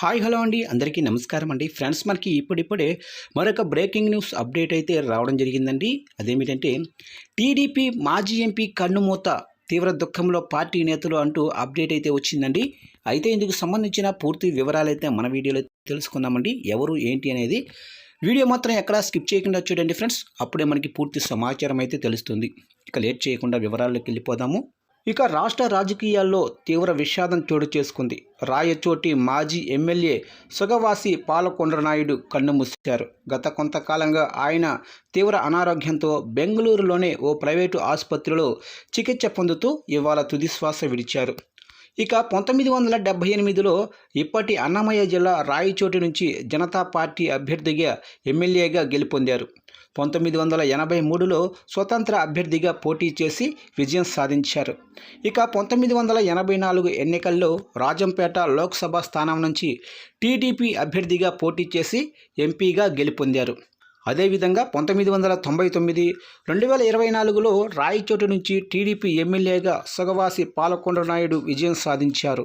Hi hello అండి. అందరికీ నమస్కారం అండి. ఫ్రెండ్స్ మనకి ఇప్పుడిప్పుడే మరొక బ్రేకింగ్ న్యూస్ అప్డేట్ అయితే రావడం జరిగిందండి. అదేమిటంటే టీడీపీ మాజీ ఎంపీ కన్నుమూత తీవ్ర దుఃఖంలో పార్టీ నేతలు అంటూ అప్డేట్ అయితే వచ్చిందండి. అయితే ఇందుకు సంబంధించిన పూర్తి వివరాలు అయితే మన వీడియోలో తెలుసుకుందామండి. ఎవరు ఏంటి అనేది వీడియో మాత్రం ఎక్కడా స్కిప్ చేయకుండా చూడండి ఫ్రెండ్స్. అప్పుడే మనకి పూర్తి సమాచారం అయితే తెలుస్తుంది. ఇక లేట్ చేయకుండా వివరాల్లోకి వెళ్ళిపోదాము. ఇక రాష్ట్ర రాజకీయాల్లో తీవ్ర విషాదం చోటు చేసుకుంది. రాయచోటి మాజీ ఎమ్మెల్యే సుగవాసి పాలకొండనాయుడు కన్నుమూశారు గత కొంతకాలంగా ఆయన తీవ్ర అనారోగ్యంతో బెంగళూరులోనే ఓ ప్రైవేటు ఆసుపత్రిలో చికిత్స పొందుతూ ఇవాళ తుదిశ్వాస విడిచారు. ఇక పంతొమ్మిది వందల డెబ్బై ఎనిమిదిలో ఇప్పటి అన్నమయ్య జిల్లా రాయచోటి నుంచి జనతా పార్టీ అభ్యర్థిగా ఎమ్మెల్యేగా గెలుపొందారు. పంతొమ్మిది వందల ఎనభై మూడులో స్వతంత్ర అభ్యర్థిగా పోటీ చేసి విజయం సాధించారు. ఇక పంతొమ్మిది వందల ఎనభై నాలుగు ఎన్నికల్లో రాజంపేట లోక్సభ స్థానం నుంచి టీడీపీ అభ్యర్థిగా పోటీ చేసి ఎంపీగా గెలుపొందారు. అదేవిధంగా పంతొమ్మిది వందల తొంభై తొమ్మిది రెండు వేల ఇరవై నాలుగులో రాయచోటు నుంచి టీడీపీ ఎమ్మెల్యేగా సుగవాసి పాలకొండ నాయుడు విజయం సాధించారు.